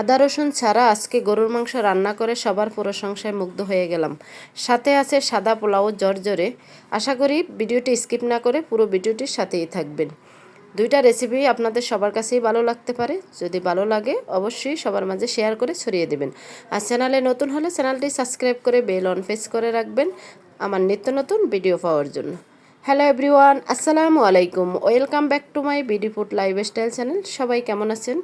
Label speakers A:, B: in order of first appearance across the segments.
A: আদা, রসুন ছাড়া আজকে গরুর মাংস রান্না করে সবার প্রশংসায় মুগ্ধ হয়ে গেলাম। সাথে আছে সাদা পোলাও জর্জরে। আশা করি ভিডিওটি স্কিপ না করে পুরো ভিডিওটির সাথেই থাকবেন। দুইটা রেসিপি আপনাদের সবার কাছেই ভালো লাগতে পারে। যদি ভালো লাগে, অবশ্যই সবার মাঝে শেয়ার করে ছড়িয়ে দেবেন। আর চ্যানেলে নতুন হলে চ্যানেলটি সাবস্ক্রাইব করে বেল অন ফেস করে রাখবেন আমার নিত্য নতুন ভিডিও পাওয়ার জন্য। হ্যালো এভরিওয়ান আসসালামু আলাইকুম। Welcome back to my BD food lifestyle channel সবাই কেমন আছেন?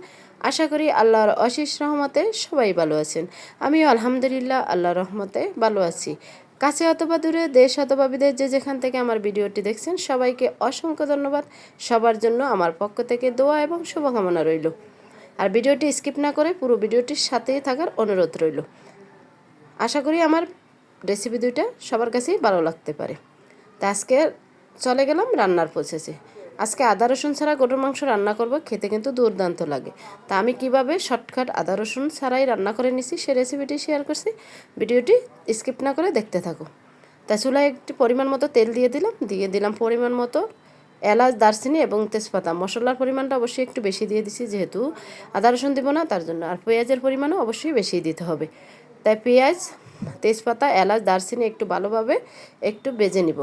A: আশা করি আল্লাহর অশেষ রহমতে সবাই ভালো আছেন। আমিও আলহামদুলিল্লাহ আল্লাহর রহমতে ভালো আছি। কাছে অথবা দূরে, দেশ অথবা বিদেশ, যে যেখান থেকে আমার ভিডিওটি দেখছেন, সবাইকে অসংখ্য ধন্যবাদ। সবার জন্য আমার পক্ষ থেকে দোয়া এবং শুভকামনা রইল। আর ভিডিওটি স্কিপ না করে পুরো ভিডিওটির সাথেই থাকার অনুরোধ রইল। আশা করি আমার রেসিপি দুইটা সবার কাছেই ভালো লাগতে পারে। তা আজকে চলে গেলাম রান্নার প্রসেসে আজকে আদা রসুন ছাড়া গরুর মাংস রান্না করব, খেতে কিন্তু দুর্দান্ত লাগে। তা আমি কীভাবে শর্টকাট আদা রসুন ছাড়াই রান্না করে নিছি সে রেসিপিটি শেয়ার করছি। ভিডিওটি স্কিপ না করে দেখতে থাকো। তা চুলায় একটি পরিমাণ মতো তেল দিয়ে দিলাম দিয়ে দিলাম পরিমাণ মতো এলাচ, দারচিনি এবং তেজপাতা। মশলার পরিমাণটা অবশ্যই একটু বেশি দিয়ে দিছি, যেহেতু আদা রসুন দিব না, তার জন্য আর পেঁয়াজের পরিমাণও অবশ্যই বেশি দিতে হবে। তাই পেঁয়াজ, তেজপাতা, এলাচ, দারচিনি একটু ভালোভাবে একটু বেজে নিব।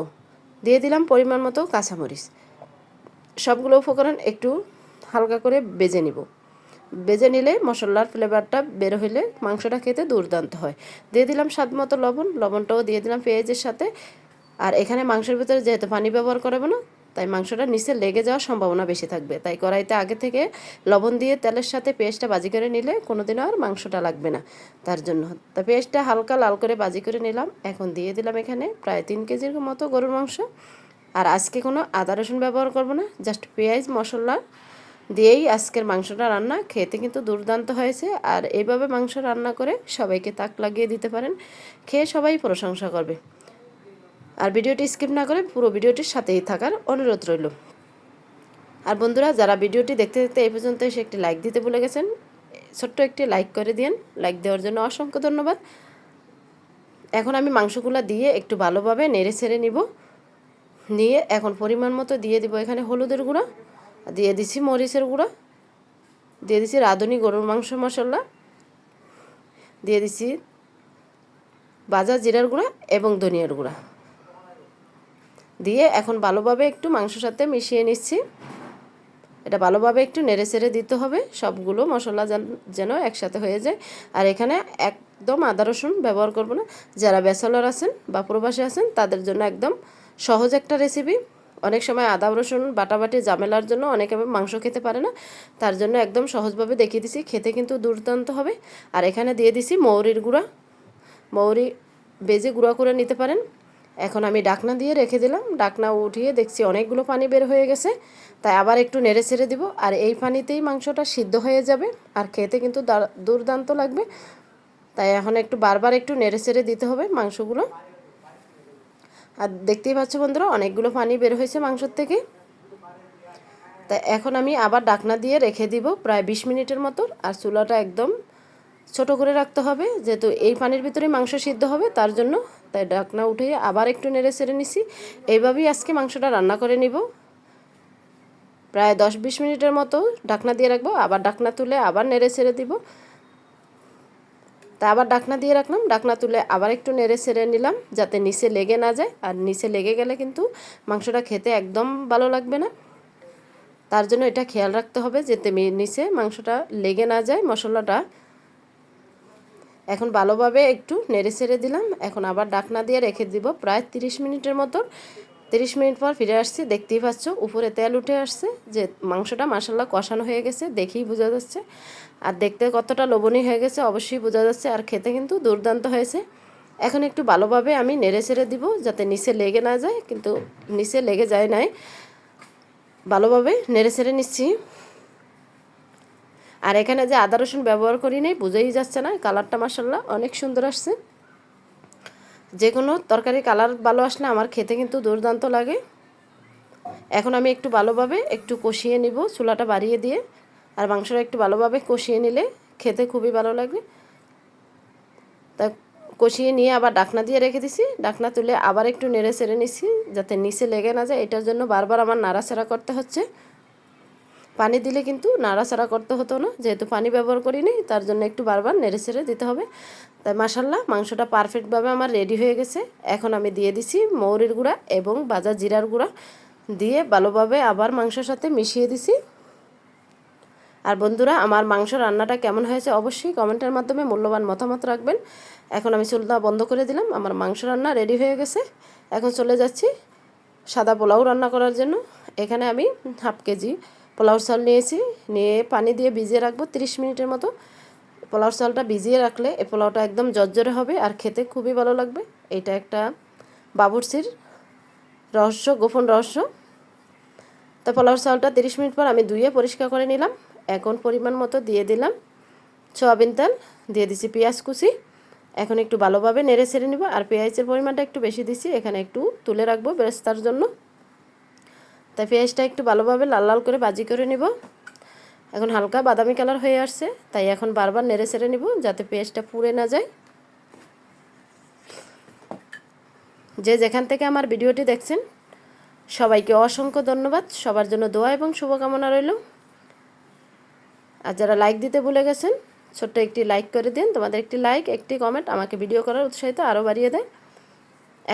A: দিয়ে দিলাম পরিমাণ মতো কাঁচামরিচ। সবগুলো উপকরণ একটু হালকা করে বেজে নিব। বেজে নিলে মশলার ফ্লেভারটা বের হইলে মাংসটা খেতে দুর্দান্ত হয়। দিয়ে দিলাম স্বাদ মতো লবণ, লবণটাও দিয়ে দিলাম পেঁয়াজের সাথে। আর এখানে মাংসের ভিতরে যেহেতু পানি ব্যবহার করব না, তাই মাংসটা নিচে লেগে যাওয়ার সম্ভাবনা বেশি থাকবে। তাই কড়াইতে আগে থেকে লবণ দিয়ে তেলের সাথে পেঁয়াজটা বাজি করে নিলে কোনোদিনও আর মাংসটা লাগবে না তার জন্য। তা পেঁয়াজটা হালকা লাল করে বাজি করে নিলাম। এখন দিয়ে দিলাম এখানে প্রায় তিন কেজির মতো গরুর মাংস। আর আজকে কোনো আদা রসুন ব্যবহার করব না জাস্ট পেঁয়াজ, মশলা দিয়েই আজকের মাংসটা রান্না। খেতে কিন্তু দুর্দান্ত হয়েছে, আর এইভাবে মাংস রান্না করে সবাইকে তাক লাগিয়ে দিতে পারেন, খেয়ে সবাই প্রশংসা করবে। আর ভিডিওটি স্কিপ না করে পুরো ভিডিওটির সাথেই থাকার অনুরোধ রইল। আর বন্ধুরা, যারা ভিডিওটি দেখতে দেখতে এই পর্যন্ত এসে একটি লাইক দিতে ভুলে গেছেন, ছোট্ট একটি লাইক করে দিন লাইক দেওয়ার জন্য অসংখ্য ধন্যবাদ। এখন আমি মাংসগুলো দিয়ে একটু ভালোভাবে নেড়ে ছেড়ে নিব। নিয়ে এখন পরিমাণ মতো দিয়ে দিব এখানে হলুদের গুঁড়া, দিয়ে দিছি মরিচের গুঁড়া, দিয়ে দিছি রাঁধুনি গরুর মাংস মশলা, দিয়ে দিছি বাজা জিরার গুঁড়া এবং ধনিয়ার গুঁড়া। দিয়ে এখন ভালোভাবে একটু মাংসর সাথে মিশিয়ে নিচ্ছি। এটা ভালোভাবে একটু নেড়ে চেড়ে দিতে হবে, সবগুলো মশলা যেন একসাথে হয়ে যায়। আর এখানে একদম আদা রসুন ব্যবহার করব না, যারা ব্যাচেলর আছেন বা প্রবাসী আছেন, তাদের জন্য একদম সহজ একটা রেসিপি অনেক সময় আদা, রসুন, বাটাবাটি জামেলার জন্য অনেকে মাংস খেতে পারে না। তার জন্য একদম সহজভাবে দেখিয়ে দিছি। খেতে কিন্তু দুর্দান্ত হবে। আর এখানে দিয়ে দিছি মৌরির গুঁড়া। মৌরি বেজে গুঁড়া করে নিতে পারেন। এখন আমি ডাকনা দিয়ে রেখে দিলাম। ডাকনা উঠিয়ে দেখছি অনেকগুলো পানি বের হয়ে গেছে। তাই আবার একটু নেড়ে ছেড়ে দিব। আর এই পানিতেই মাংসটা সিদ্ধ হয়ে যাবে। আর খেতে কিন্তু দুর্দান্ত লাগবে। তাই এখন একটু বারবার একটু নেড়ে ছেড়ে দিতে হবে মাংসগুলো। আর দেখতেই পাচ্ছ বন্ধুরা, অনেকগুলো পানি বের হয়েছে মাংসর থেকে। তা এখন আমি আবার ডাকনা দিয়ে রেখে দিব প্রায় বিশ মিনিটের মতো, আর চুলাটা একদম ছোট করে রাখতে হবে, যেহেতু এই পানির ভিতরে মাংস সিদ্ধ হবে, তার জন্য তাই ডাকনা উঠে আবার একটু নেড়ে সেড়ে নিছি। এইভাবেই আজকে মাংসটা রান্না করে নিব। প্রায় দশ বিশ মিনিটের মতো ডাকনা দিয়ে রাখব, আবার ডাকনা তুলে আবার নেড়ে ছেড়ে দিব। তা আবার ডাকনা দিয়ে রাখলাম। ডাকনা তুলে আবার একটু নেড়ে ছেড়ে নিলাম যাতে নিচে লেগে না যায়। আর নিচে লেগে গেলে কিন্তু মাংসটা খেতে একদম ভালো লাগবে না। তার জন্য এটা খেয়াল রাখতে হবে যাতে নিচে মাংসটা লেগে না যায় মশলাটা। এখন ভালোভাবে একটু নেড়ে ছেড়ে দিলাম। এখন আবার ডাকনা দিয়ে রেখে দিব প্রায় তিরিশ মিনিটের মতো। তিরিশ মিনিট পর ফিরে আসছি, দেখতেই পাচ্ছ, উপরে তেল উঠে আসছে, যে মাংসটা মাসাল্লা কষানো হয়ে গেছে, দেখেই বোঝা যাচ্ছে। আর দেখতে কতটা লোভনীয় হয়ে গেছে, অবশ্যই বোঝা যাচ্ছে, আর খেতে কিন্তু দুর্দান্ত হয়েছে। এখন একটু ভালোভাবে আমি নেড়ে ছেড়ে দিব, যাতে নিচে লেগে না যায়, কিন্তু নিচে লেগে যায় নাই। ভালোভাবে নেড়ে ছেড়ে নিচ্ছি। আর এখানে যে আদা রসুন ব্যবহার করি নেই, বুঝেই যাচ্ছে না, কালারটা মাসাল্লাহ অনেক সুন্দর আসছে। যে কোনো তরকারি কালার ভালো আসলে আমার খেতে কিন্তু দুর্দান্ত লাগে। এখন আমি একটু ভালোভাবে একটু কষিয়ে নিব, চুলাটা বাড়িয়ে দিয়ে। আর মাংসটা একটু ভালোভাবে কষিয়ে নিলে খেতে খুবই ভালো লাগে তা কষিয়ে নিয়ে আবার ডাকনা দিয়ে রেখে দিছি। ডাকনা তুলে আবার একটু নেড়ে সেড়ে নিছি, যাতে নিচে লেগে না যায়। এটার জন্য বারবার আমার নাড়াচাড়া করতে হচ্ছে। পানি দিলে কিন্তু নাড়াচাড়া করতে হতো না। যেহেতু পানি ব্যবহার করিনি তার জন্য একটু বারবার নেড়ে ছেড়ে দিতে হবে। তাই মাসাল্লাহ মাংসটা পারফেক্টভাবে আমার রেডি হয়ে গেছে। এখন আমি দিয়ে দিছি মৌরির গুঁড়া এবং বাজা জিরার গুঁড়া। দিয়ে ভালোভাবে আবার মাংসের সাথে মিশিয়ে দিছি। আর বন্ধুরা, আমার মাংস রান্নাটা কেমন হয়েছে অবশ্যই কমেন্টের মাধ্যমে মূল্যবান মতামত রাখবেন। এখন আমি চুলটা বন্ধ করে দিলাম। আমার মাংস রান্না রেডি হয়ে গেছে। এখন চলে যাচ্ছি সাদা পোলাও রান্না করার জন্য। এখানে আমি হাফ কেজি পোলাও চাল নিয়েছি, নিয়ে পানি দিয়ে ভিজিয়ে রাখব 30 মিনিটের মতো। পোলাও চালটা ভিজিয়ে রাখলে এই পোলাওটা একদম জর্জরে হবে আর খেতে খুবই ভালো লাগবে। এটা একটা বাবুরসির রহস্য, গোপন রহস্য। তো পোলাওর চালটা 30 মিনিট পর আমি ধুয়ে পরিষ্কার করে নিলাম। এখন পরিমাণ মতো দিয়ে দিলাম সোয়াবিন তেল, দিয়ে দিছি পেঁয়াজ কুচি। এখন একটু ভালোভাবে নেড়ে ছেড়ে নিব আর পেঁয়াজের পরিমাণটা একটু বেশি দিছি, এখানে একটু তুলে রাখব বেরেস্তার জন্য। তাই পেঁয়াজটা একটু ভালোভাবে লাল লাল করে বাজি করে নিব। এখন হালকা বাদামি কালার হয়ে আসছে, তাই এখন বারবার নেড়ে ছেড়ে নিব যাতে পেঁয়াজটা পুড়ে না যায়। যে যেখান থেকে আমার ভিডিওটি দেখছেন, সবাইকে অসংখ্য ধন্যবাদ। সবার জন্য দোয়া এবং শুভকামনা রইল। আর যারা লাইক দিতে ভুলে গেছেন, ছোট্ট একটি লাইক করে দিন। তোমাদের একটি লাইক, একটি কমেন্ট আমাকে ভিডিও করার উৎসাহিত আরও বাড়িয়ে দেয়।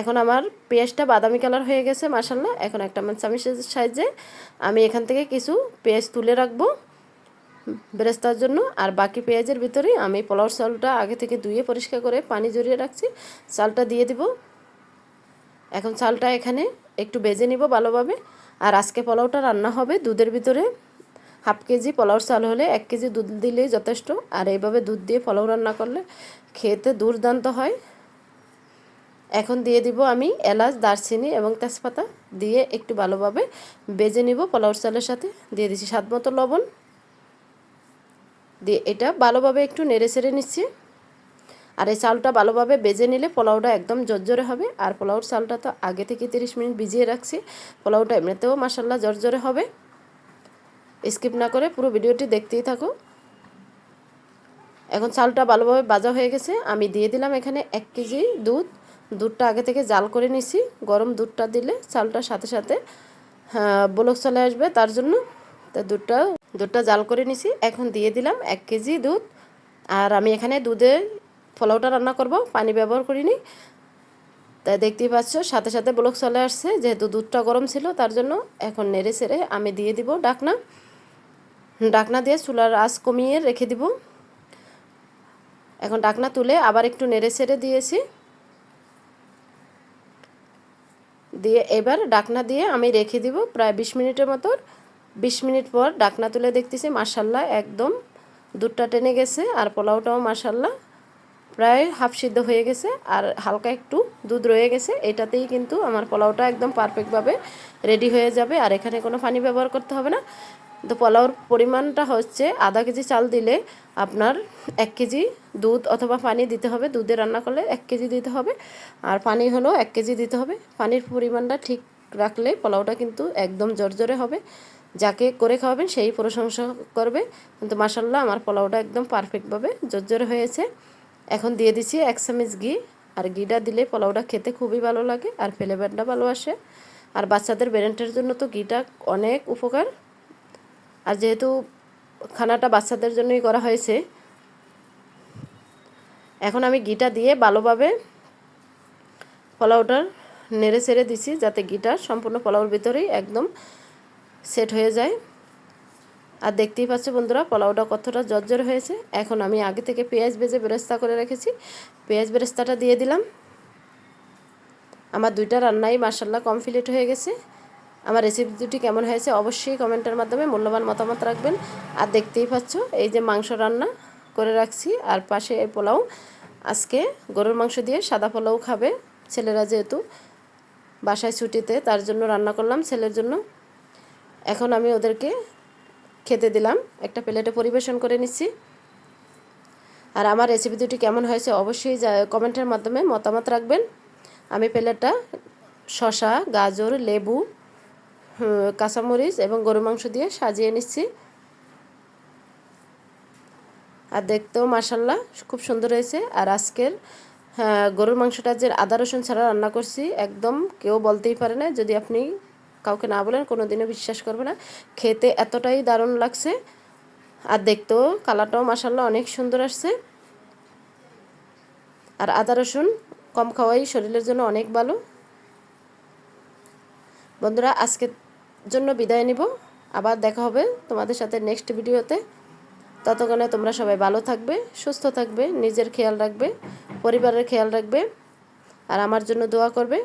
A: এখন আমার পেঁয়াজটা বাদামি কালার হয়ে গেছে মাসাল্লাহ এখন একটা চামিচের সাইজে আমি এখান থেকে কিছু পেঁয়াজ তুলে রাখব বেরেস্তার জন্য। আর বাকি পেঁয়াজের ভিতরে আমি পোলাওর চালটা আগে থেকে ধুয়ে পরিষ্কার করে পানি জড়িয়ে রাখছি, চালটা দিয়ে দিব। এখন চালটা এখানে একটু বেজে নিব ভালোভাবে। আর আজকে পোলাওটা রান্না হবে দুধের ভিতরে। হাফ কেজি পোলাওর চাল হলে এক কেজি দুধ দিলেই যথেষ্ট। আর এইভাবে দুধ দিয়ে পোলাও রান্না করলে খেতে দুর্দান্ত হয়। এখন দিয়ে দিব আমি এলাচ, দারচিনি এবং তেজপাতা দিয়ে একটু ভালোভাবে বেজে নিব পোলাওর চালের সাথে। দিয়ে দিচ্ছি স্বাদ মতো লবণ। দিয়ে এটা ভালোভাবে একটু নেড়ে ছেড়ে নিচ্ছি। আর এই চালটা ভালোভাবে বেজে নিলে পোলাওটা একদম জর্জরে হবে। আর পোলাওর চালটা তো আগে থেকে তিরিশ মিনিট ভিজিয়ে রাখছি। পোলাওটা এমনিতেও মাসাল্লা জর্জরে হবে। স্কিপ না করে পুরো ভিডিওটি দেখতেই থাকো। এখন চালটা ভালোভাবে বাজা হয়ে গেছে। আমি দিয়ে দিলাম এখানে এক কেজি দুধ। দুধটা আগে থেকে জাল করে নিছি, গরম দুধটা দিলে চালটার সাথে সাথে ব্লক চলে আসবে, তার জন্য তা দুধটা দুধটা জাল করে নিছি। এখন দিয়ে দিলাম এক কেজি দুধ। আর আমি এখানে দুধে পোলাওটা রান্না করব, পানি ব্যবহার করিনি। তাই দেখতেই পাচ্ছ, সাথে সাথে ব্লক চলে আসছে, যেহেতু দুধটা গরম ছিল, তার জন্য এখন নেড়ে সেড়ে আমি দিয়ে দিব ডাকনা। ডাকনা দিয়ে চুলার আঁচ কমিয়ে রেখে দিব। এখন ডাকনা তুলে আবার একটু নেড়ে ছেড়ে দিয়েছি। দিয়ে এবার ডাকনা দিয়ে আমি রেখে দিব প্রায় বিশ মিনিটের মতো। বিশ মিনিট পর ডাকনা তুলে দেখতেছি মাসাল্লাহ একদম দুধটা টেনে গেছে আর পোলাওটাও মাসাল্লাহ প্রায় হাফ সিদ্ধ হয়ে গেছে আর হালকা একটু দুধ রয়ে গেছে। এটাতেই কিন্তু আমার পোলাওটা একদম পারফেক্টভাবে রেডি হয়ে যাবে আর এখানে কোনো পানি ব্যবহার করতে হবে না। তো পোলাওর পরিমাণটা হচ্ছে আধা কেজি চাল দিলে আপনার এক কেজি দুধ অথবা পানি দিতে হবে। দুধে রান্না করলে এক কেজি দিতে হবে আর পানি হলেও এক কেজি দিতে হবে। পানির পরিমাণটা ঠিক রাখলে পোলাওটা কিন্তু একদম জর্জরে হবে। যাকে করে খাওয়াবেন সেই প্রশংসা করবে। কিন্তু মাসাল্লাহ আমার পোলাওটা একদম পারফেক্টভাবে জর্জরে হয়েছে। এখন দিয়ে দিচ্ছি এক চামচ ঘি আর ঘিটা দিলে পোলাওটা খেতে খুবই ভালো লাগে আর ফ্লেভারটা ভালো আসে। আর বাচ্চাদের ব্রেনটের জন্য তো ঘিটা অনেক উপকার। আর যেহেতু খানাটা বাচ্চাদের জন্যই করা হয়েছে, এখন আমি ঘিটা দিয়ে ভালোভাবে পোলাওটার নেড়ে ছেড়ে দিছি যাতে ঘিটা সম্পূর্ণ পোলাওর ভিতরেই একদম সেট হয়ে যায়। আর দেখতেই পাচ্ছ বন্ধুরা, পোলাওটা কতটা জর্জর হয়েছে। এখন আমি আগে থেকে পেঁয়াজ বেজে বেরেস্তা করে রেখেছি। পেঁয়াজ বেরেস্তাটা দিয়ে দিলাম। আমার দুইটা রান্নাই মার্শাল্লাহ কমপ্লিট হয়ে গেছে। আমার রেসিপি দুটি কেমন হয়েছে অবশ্যই কমেন্টের মাধ্যমে মূল্যবান মতামত রাখবেন। আর দেখতেই পাচ্ছ, এই যে মাংস রান্না করে রাখছি, আর পাশে এই পোলাও। আজকে গরুর মাংস দিয়ে সাদা পোলাও খাবে ছেলেরা যেহেতু। বাসায় ছুটিতে তার জন্য রান্না করলাম ছেলের জন্য। এখন আমি ওদেরকে খেতে দিলাম, একটা প্লেটে পরিবেশন করে নিচ্ছি। আর আমার রেসিপি দুটি কেমন হয়েছে অবশ্যই কমেন্টের মাধ্যমে মতামত রাখবেন। আমি প্লেটটা শশা গাজর, লেবু কাঁচামরিচ এবং গরু মাংস দিয়ে সাজিয়ে নিচ্ছি। আর দেখতেও মাসাল্লাহ খুব সুন্দর হয়েছে। আর আজকের গরুর মাংসটা যে আদা রসুন ছাড়া রান্না করছি, একদম কেউ বলতেই পারে না। যদি আপনি কাউকে না বলেন কোনো দিনও বিশ্বাস করবে না। খেতে এতটাই দারুণ লাগছে। আর দেখতেও কালারটাও মাসাল্লাহ অনেক সুন্দর আসছে। আর আদা রসুন কম খাওয়াই শরীরের জন্য অনেক ভালো। বন্ধুরা আজকের জন্য বিদায় নিব। আবার দেখা হবে তোমাদের সাথে নেক্সট ভিডিওতে। ততক্ষণে তোমরা সবাই ভালো থাকবে, সুস্থ থাকবে, নিজের খেয়াল রাখবে, পরিবারের খেয়াল রাখবে, আর আমার জন্য দোয়া করবে।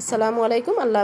A: আসসালামু আলাইকুম, আল্লাহ